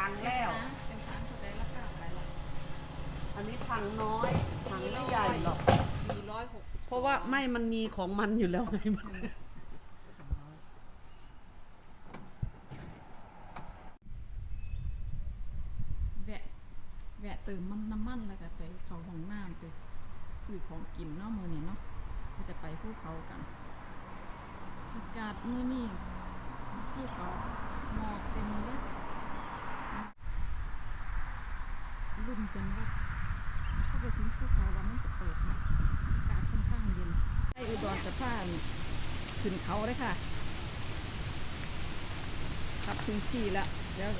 พังแล้ว เป็นทางสุดได้ราคาอะไรล่ะอันนี้พังน้อยพังไม่ใหญ่หรอก สี่ร้อยหกสิบเพราะว่าไม่มันมีของมันอยู่แล้วไงมันแวะแวะเติมมันน้ำมันแล้วก็ไปเขาห้องน้ำไปซื้อของกินเนาะมื้อนี้เนาะก็จะไปภูเขากัน อากาศมื้อนี้ภูเขาหมอกเต็มเลยรุ่น จนว่าเข้าไปถึงภูเขาแล้วมันจะเปิดนะอากาศค่อนข้างเย็นไปอุดรจะพานขึ้นเขาเลยค่ะขับถึงที่แล้วเดี๋ยว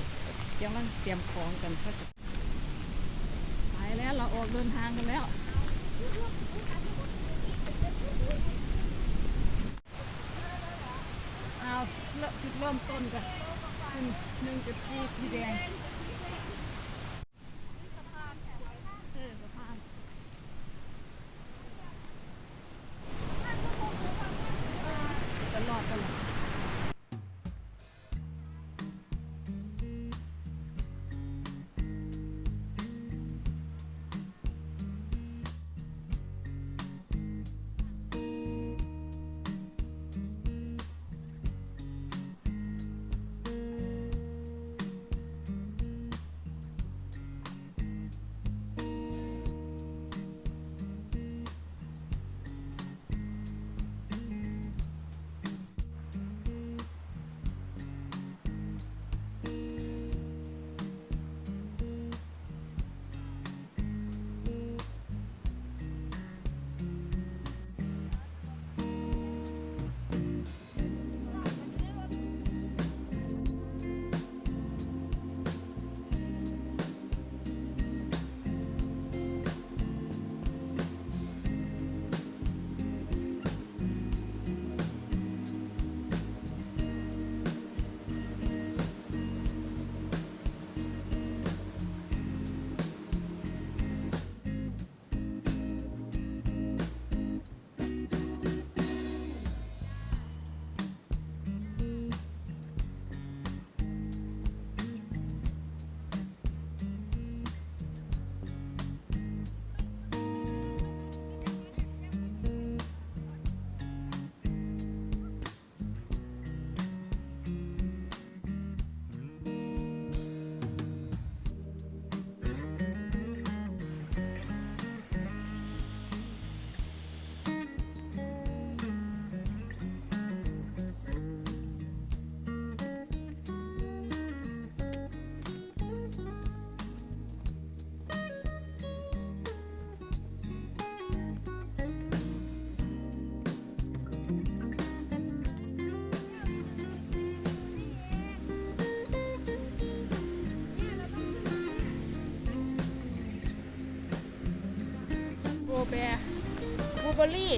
ยังต้องเตรียมของกันก็จะไปแล้วเราออกเดินทางกันแล้วเอาเริ่มเริ่มต้นกันเป็นหนึ่งจุดสี่สีแดง เบอร์รี่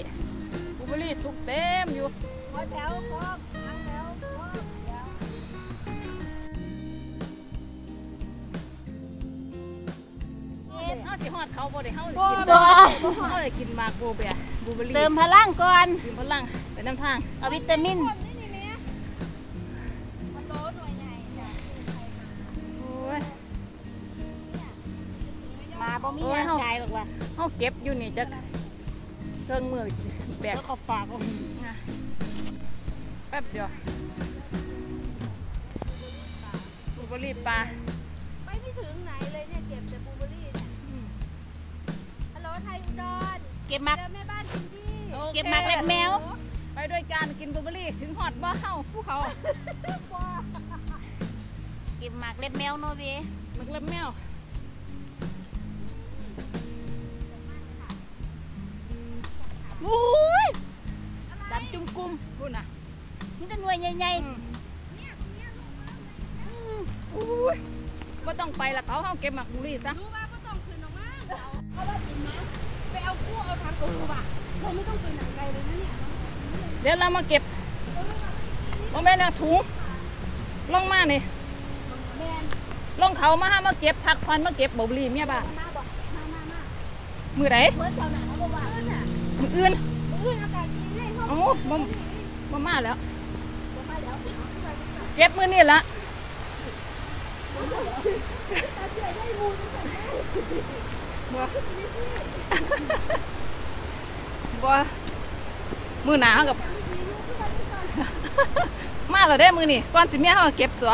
บลูเบอร์รี่สุกเต็มอยู่หัวแถวพร้อมทั้งแถวพร้อมเดี๋ยวเฮาสิฮอดเขาบ่ได้เฮาสิบ่กินบ่เฮาสิกินหมากบลูเบอร์บลูเบอร์รี่เติมพลังก่อนกินพลังไปน้ำทางเอาวิตามินโอ้ยมาบ่มีโอ้ยยางเฮากายหรอกว่ะเฮาเก็บอยู่นี่จัก เครื่องมือแบกแล้วก็ปากเอานะแป๊บเดียวบลูเบอร์รี่ปลาไปไม่ถึงไหนเลยเนี่ยเก็บแต่บลูเบอร์รี่เนี่ยฮัลโหลไทยอุดรเก็บมักเจอแม่บ้านคุณพี่โอคเก็บหมากเล็บแมว ไปด้วยกันกินบลูเบอร์รี่ถึงฮอดบ่เฮาภูเขาเก็บหมากเล็บแมวโนเวหมึกเล็บแมว จุ่มกุมพูดนะนี่จะหน่วยใหญ่อุ้ยว่าต้องไปละเขาเขาเก็บหมักบุหรี่ซะรู้ว่าก็ต้องคืนออกมาเพราะว่าจริงนะไปเอาคู่เอาทางตัวว่ะเราไม่ต้องไปไหนไกลเลยนะเนี่ยเดี๋ยวเรามาเก็บลงไปนะถุงลงมานี่แมนลงเขามาหามาเก็บพักพันมาเก็บบุหรี่เมียบ้านมาบอกมามามามือไหนเมื่อเช้าหนาเขาบอกว่าเออน่ะมืออื่นเอออากาศดี ให้าโอ้บ่บ่มาแล้วบอกมาแล้ว เก็บมือนี่ละมาบ่มือหนากับ มาแล้วได้มือนี่ก่อนสิเมียเขาเก็บตัว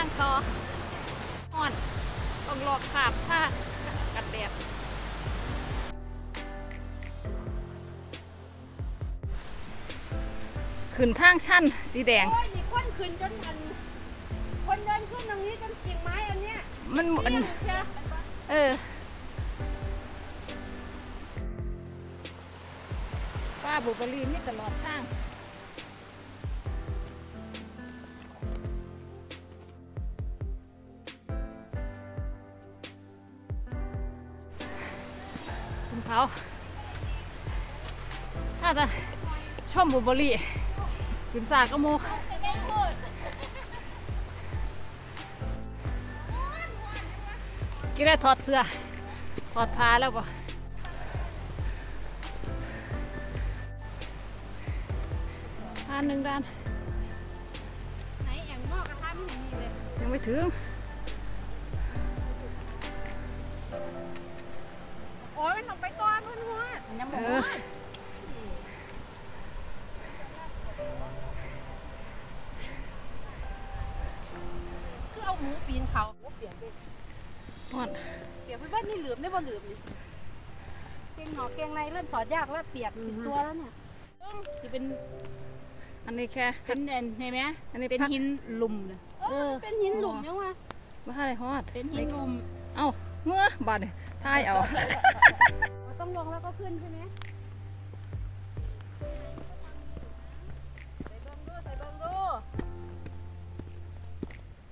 างต่อห่อนต้องหลอกขาบผ้ากันแดดขึ้นทางชันสีแดง โอ้ยนี่คนขึ้นจนอันคนเดินขึ้นตรงนี้จนกิ่งไม้อันเนี้ยมันหมดเลี่ยงเชียเออป้าบุบรีนี่ตลอดทาง ชมบุบรีขึ้นสากกระโมกกินได้ถอดเสื้อ ถอดผ้าแล้วป่ะผ้าหนึ่งด้าน ไหนแอ่งหม้อกระทะไม่เห็นมีเลย ยังไม่ถึง โอ้ยมันต้องไปตัวเพื่อนหัวยังเอบอก อ คือเอาหมูปีนเขาหมูเปียกไป หอด เปียกไปบ้านนี่ เหลือมได้บ่เหลือมนี่เกงหนอเกงในเริ่มถอดยากแล้วเปียกติดตัวแล้วเนี่ยที่เป็นอันนี้แค่เป็นเห็นไหมอันนี้เป็นพัก หินหลุมนะเออเป็นหินหลุมยังวะว่าอะไรฮอดเป็นหินหลุมเอ้าเมื่อบาดนี่ทายเอาเราต้องลงแล้วก็ขึ้นใช่ไหมใส่เบิ้งดูใส่เบิ้งดู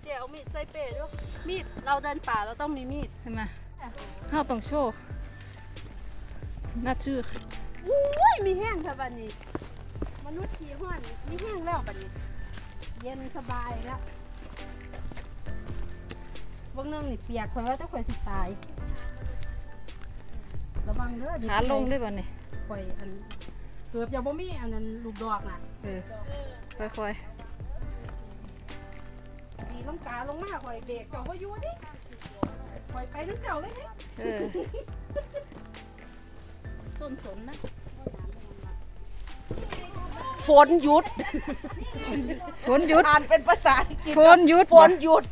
เจ๋วมีดใส่เป๋ด้วยมีดเราเดินป่าเราต้องมีมีด เห็นไหม ข้าวต้องโชว์น่าชื่ออุ้ยมีแห้งค่ะบันนี้ มนุษย์ขี่ห้อนมีแห้งแล้วบันนี้ เย็นสบายแล้วเบางเรื่องนี่เปียกคนว่าจะข่อยสิตาย ระวังเด้อเดี๋ยวขาลงได้ป่ะนี่ข่อยอันเกือบจะบ่มีอันนั้นลูกดอกน่ะเออค่อยดีลงกาลงมาข่อยเบรกเจ้าว่าอยู่ดิ ข่อยไปน้ำเจ้าเลยดิๆเออต้นสนนะฝนหยุดฝนหยุดอ่านเป็นภาษาอังกฤษฝนหยุดฝนหยุด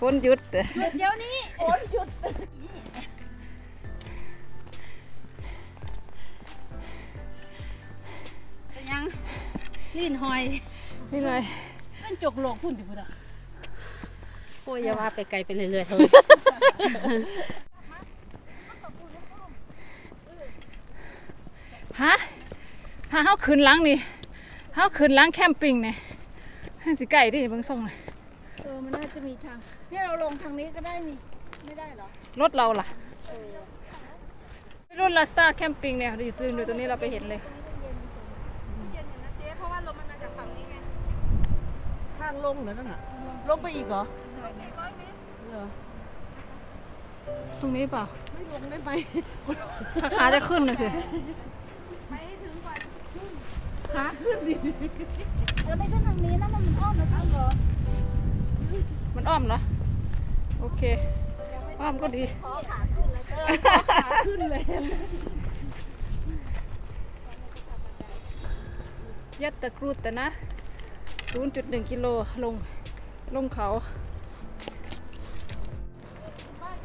ฝนหยุดเด้อเดี๋ยวนี้ฝนหยุดเป็นยังลีนหอยนี่เลยเป็นจกโลกพุ่นติพุ่นอะ โอ้ยอย่าว่าไปไกลไปเรื่อยๆเถอะฮะฮะเฮาขึ้นหลังนี่เฮาขึ้นหลังแคมปิ้งนี่ให้สิไก่ดิเบิ่งส่งเลยเออมันน่าจะมีทาง เนี่ยเราลงทางนี้ก็ได้นี่ ไม่ได้เหรอ รถเราล่ะรุ่นลาสตาแคมปิ้งเนี่ยอยู่ตรงอยู่ตรงนี้เราไปเห็นเลยเย็นอยู่นะเจ๊เพราะว่าลมมันมาจากฝั่งนี้ไงทางลงเหรอนั่นน่ะลงไปอีกเหรอ เมตรเหรอตรงนี้เปล่าไม่ลงได้ไหมขาขาจะขึ้นเลยสิไปให้ถึงก่อนฮขาขึ้นดิเราไม่ขึ้นทางนี้นะมันอ้อมมาทางเหรอมันอ้อมเหรอโอเค อ้อมก็ดีขาขึ้นเลยยัดตะกรุดแต่นะ 0.1 กิโลลงลงเขา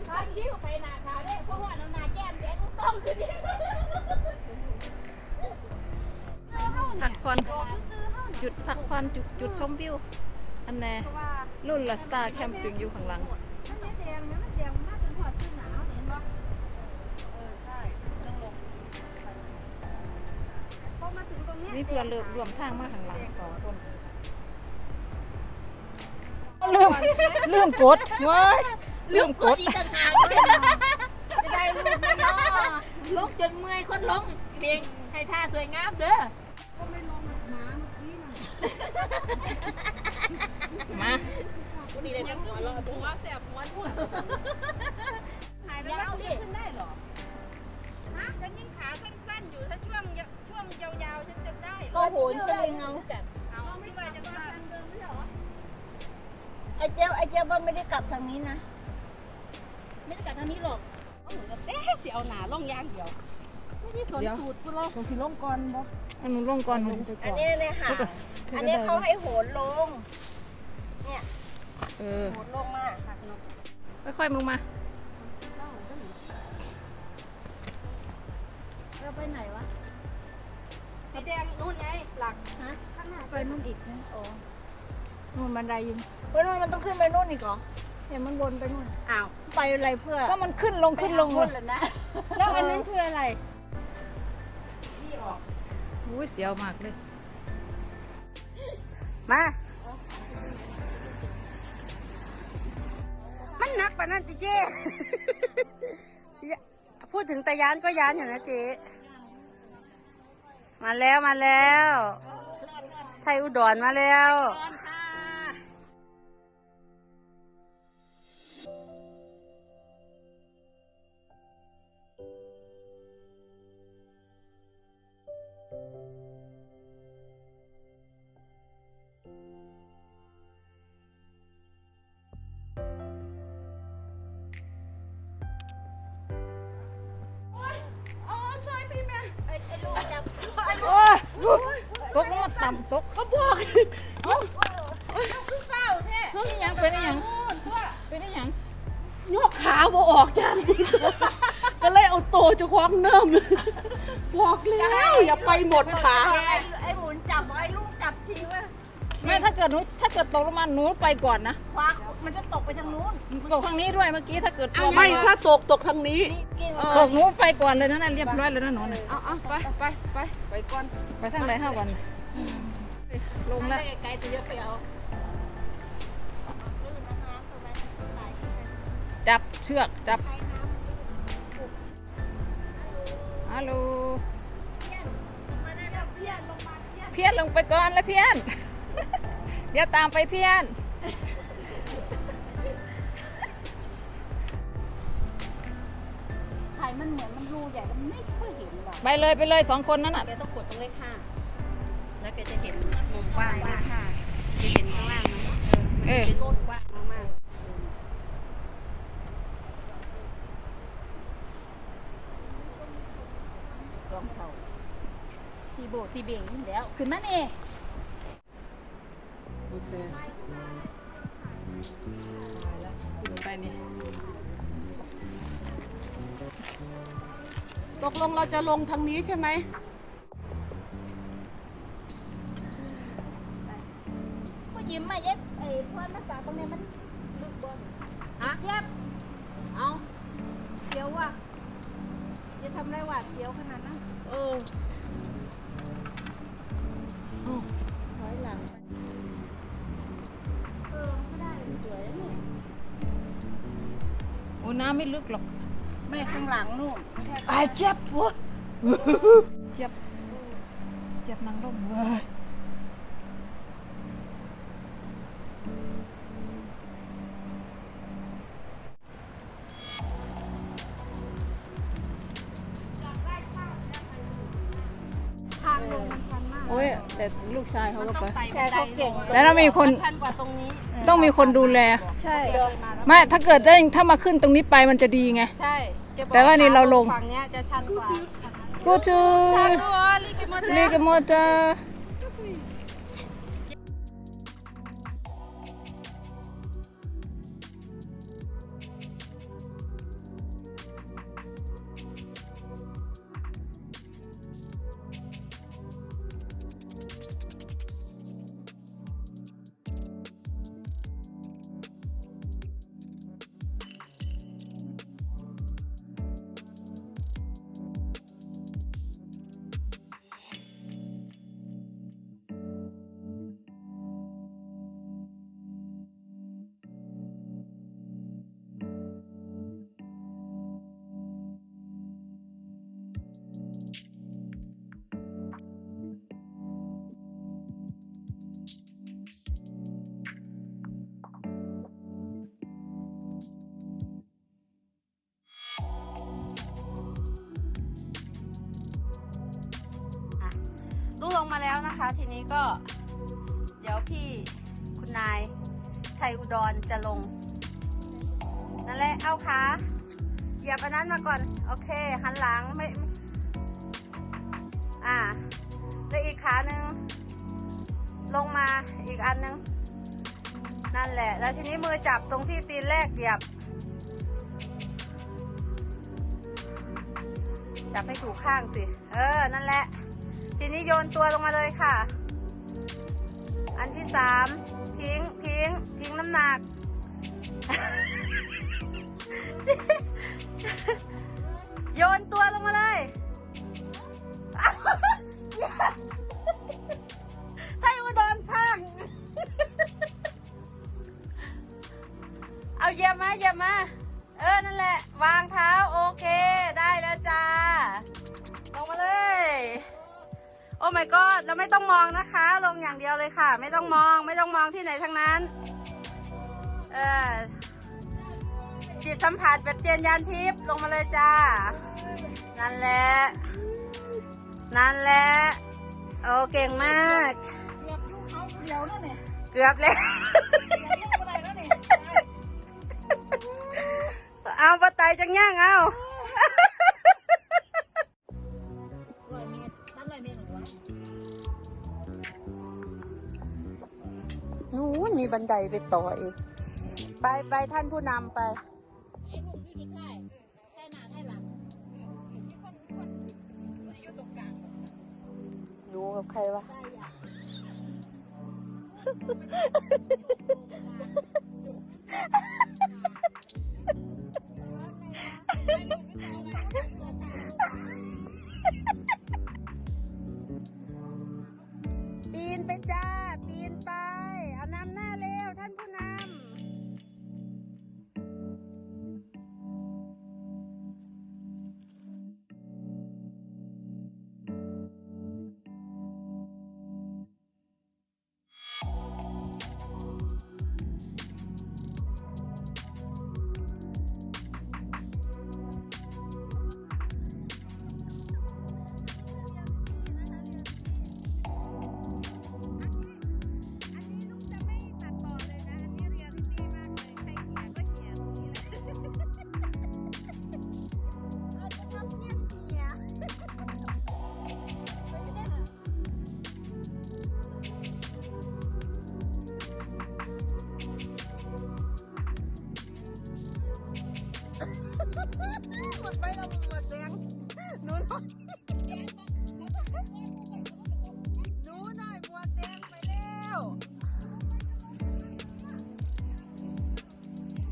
ขาคิ้วไปหนาขาเนี่ยเพราะว่าเราหนาแก้มแดงต้องคือดิพักผ่อนจุดพักผ่อนจุดจุดชมวิว อันแน่รุ่นละสตาร์แคมปิ้งอยู่ข้างหลังนี่เพื่อนเริ่มรวมทางมาข้างหลังสองคนลืมลืมกดเว้ย ลืมกดอีกต่างหากด้วยจะได้รูปไม่ย่อลงจนเมื่อยคนลงเรียงให้ท่าสวยงามเด้อก็ไม่ลงหมาเมื่อกี้น่ะมาวันนี้เลยจะหัวเราะหัวแสบหัวทั่วหายไปยาแล้ววดิขึ้นได้เหรอฮะฉันยิ่งขาสั้นๆอยู่ถ้าช่วงยช่วงยาวๆฉันจะได้เหรก็อโหนสลิงเอาเอาไม่ว่าจะว่าทางเดิมไม่เหรอไอ้เจ้าไอ้เจ้าว่าไม่ได้กลับทางนี้นะ ไม่ได้กลับทางนี้หรอกเอาเหมือนกับเอ๊ะเสียเอาหนาล่องยางเดียวไม่ได้สนสูตรกูหรอกตรงที่ลงก่อนบ่อันนู้นลงก่อนหนูอันนี้เนี่ยห่างอันนี้เขาให้โหนลงเออโหนลงมาค่ะค่อยๆลงมาเราไปไหนวะ สีแดงนู่นไงหลักฮะข้างหน้าไปนู่นอีกนะโอ้นู่นบันไดอยู่เฮ้ยนู่นมันต้องขึ้นไปนู่นอีกเหรอ เห็นมันวนไปนู่นอ้าวไปอะไรเพื่อก็มันขึ้นลงขึ้นลงไปหาคนเหรอนะแล้วอันนั้นคืออะไรอุ้ยเสียวมากเลย มา มันหนักปะนั่นติเจ้อย่าพูดถึงตะยานก็ยานอยู่นะเจ๊มาแล้วมาแล้ว ไทยอุดรมาแล้ว ตกลงมาต่ำตกก็บอกนี่ยังเป็นยังเป็นยังยกขาบ่ออกจ้าก็เลยเอาโตจะคว้าของเนิ่มบอกแล้วอย่าไปหมดขาไอ้หมุนจับไอ้ลูกจับทีว่าแม่ถ้าเกิดหนูถ้าเกิดตกลงมาหนูไปก่อนนะควักมันจะตกไปทางนู้นตกทางนี้ด้วยเมื่อกี้ถ้าเกิดตัวไม่ถ้าตกตกทางนี้ กิ้งตกหนูไปก่อนเลยนะนั่นเรียบร้อยแล้วนะหนูน่ะเอาเอาไปไปไปไปก่อนไปทางไหนห้าวัน ลงแล้วไกลๆจะเยอะไปเอาจับเชือกจับฮัลโหลเพี้ยนลงไปก่อนแล้วเพี้ยนอย่าตามไปเพี้ยน มันเหมือนมันรูใหญ่มันไม่ค่อยเห็นหรอกไปเลยไปเลยสองคนนั้นอะ แกต้องกดตรงเลขห้าแล้วแกจะเห็นมุมกว้างมากค่ะจะเห็นข้างล่างไหมเออเป็นโลดกว้างมากสองเท่าสีโบสีเบ่งนี่แล้ว ขึ้นมาเนี่โอเค ตกลงเราจะลงทางนี้ใช่ไหม โอ้ยแต่ลูกชายเขาก็ไปใช่เขาเก่งแล้วเรามีคนชันกว่าตรงนี้ต้องมีคนดูแล ใช่ไม่ถ้าเกิดได้ถ้ามาขึ้นตรงนี้ไปมันจะดีไง ใช่จะบอกแต่ว่านี่เราลง ฝั่งเนี้ยจะชันกว่า กูจูชันกว่าลิกิโมเตลีกโมเตอร์ ลูกลงมาแล้วนะคะ ทีนี้ก็ เดี๋ยวพี่คุณนายไทยอุดรจะลง นั่นแหละเอาขาเหยียบอันนั้นมาก่อน โอเค หันหลังไม่ อ่าแล้วอีกขาหนึ่งลงมาอีกอันหนึ่งนั่นแหละ แล้วทีนี้มือจับตรงที่ตีนแรกเหยียบ จับให้ถูกข้างสิ เออ นั่นแหละ ทีนี้โยนตัวลงมาเลยค่ะ อันที่สามทิ้งทิ้งทิ้งน้ำหนัก โยนตัวลงมาเลยไทยอุดรข้างเอาเยี่ยบมาเยี่ยบมาเออ นั่นแหละ วางเท้า โอเค ได้แล้วจ้า ลงมาเลย โอ้ my god เราไม่ต้องมองนะคะ ลงอย่างเดียวเลยค่ะ ไม่ต้องมอง ไม่ต้องมองที่ไหนทั้งนั้น เออจิตสัมผัสแบบเจนยานทิพย์ลงมาเลยจ้า นั่นแหละ นั่นแหละ โอ้เก่งมากเดี๋ยวนั่นเนี่ยเกือบแล้วเดี๋ยวนั่นเนี่ยเอาปะไตจังย่างเอา บันไดไปต่ออีก ไปไปท่านผู้นำไป ไอ้พวกที่สุดท้ายแค่หน้าแค่หลังมีคนคนอยู่ตรงกลางหนูกับใครวะปี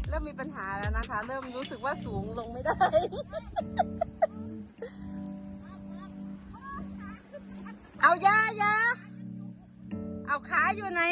เริ่มมีปัญหาแล้วนะคะ เริ่มรู้สึกว่าสูงลงไม่ได้ เอายายาเอาขาอยู่ไหน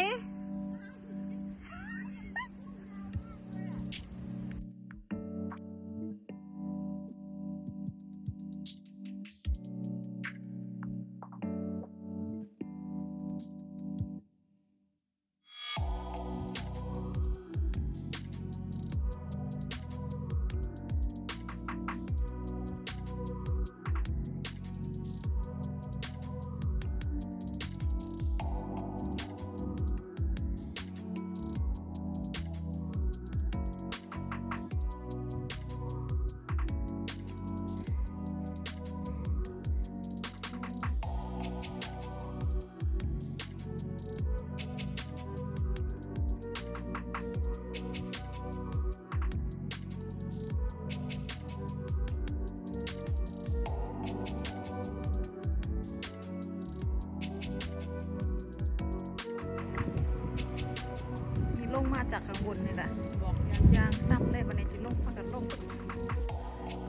างบนนี่แหละบอกยังยางซ้ำได้บันนี้จิลงพักกันลง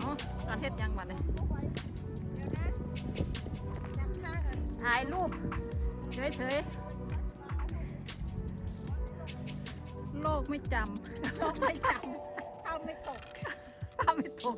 อ๋อการเทศยางบันเลยถ่ายรูปเฉยๆ โลกไม่จำโลกไม่จำทำไม่ตกทำไม่ตก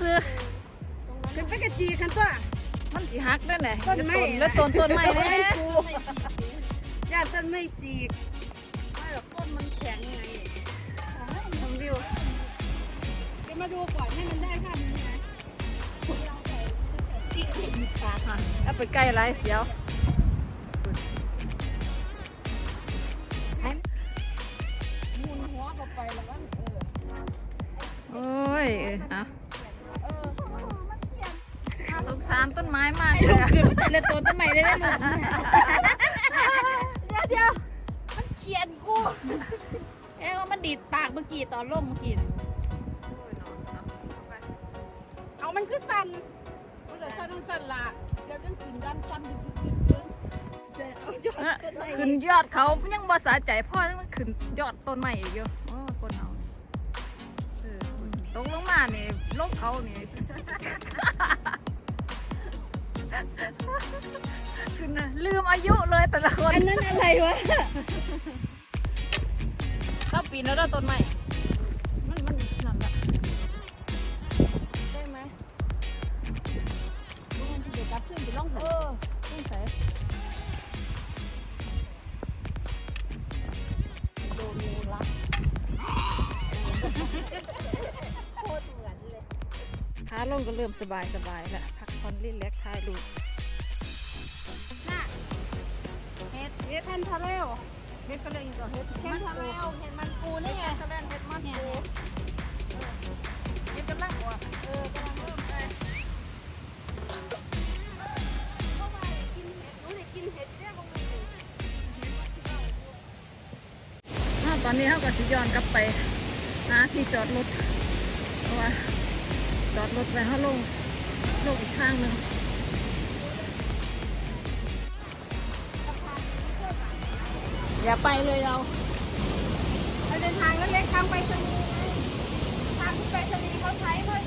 ซื้อขึ้นไปกระจีกันตัวๆมันสิหักด้วยไหนต้นไม้แล้วต้นต้นไม้ต้นไม้เนี่ยปูย่าต้นไม่สีกไม่หรอกต้นมันแข็งไงชมวิวจะมาดูก่อนให้มันได้ภาพนี้ไหมแล้วไปใกล้ไรเสียว ใหม่ได้ได้หมดเดี๋ยวมันเขียนกูเอ้ว่ามันดีดปากเมื่อกี้ตอนลงเมื่อกี้เอามันคือสั่นมันจะสั้นทั้งสั้นละเดี๋ยวต้องขึ้นด้านสั้นดึกดึกดึกดึกเอ้อขึ้นยอดเขายังบ่สะใจพ่อต้องมาขึ้นยอดต้นไม้อีกอยู่โอ้คนเอาเออตกลงมานี่ลงเขานี่ ขึ้นน่ะลืมอายุเลยแต่ละคนอันนั้นอะไรวะถ้าปีนแล้วได้ต้นไม้มันมันนั่นแหละได้ไหมมันจะเด็กกลับขึ้นไปล่องเออต้องใส่โดนงูรัดขาลงก็เริ่มสบายสบายแล้วพักผ่ อนรีแลกซ์ถ่ายรูปเฮ็ดเฮ็ดแทนทะเลวเฮ็ดก็เลยอีกต่อเฮ็ดแทนทะเลวเห็นมันปูนี่นี่ไงไงแสดงเฮ็ดมันปูเฮ็ดกำลังออกเออกำลังเริ่มไปเข้ามากินเห็ดหนูได้กินเห็ดเนี่ยบางทีอ้าวตอนนี้เขาก็สิย้อนกลับไปหาที่จอดรถเพราะว่าจอดรถไปเขาลง ลงอีกข้างหนึ่งอย่าไปเลยเรามันเดินทางเล็กๆทางไปสนีย์ไงทางที่ไปสนีย์เขาใช้เพื่อ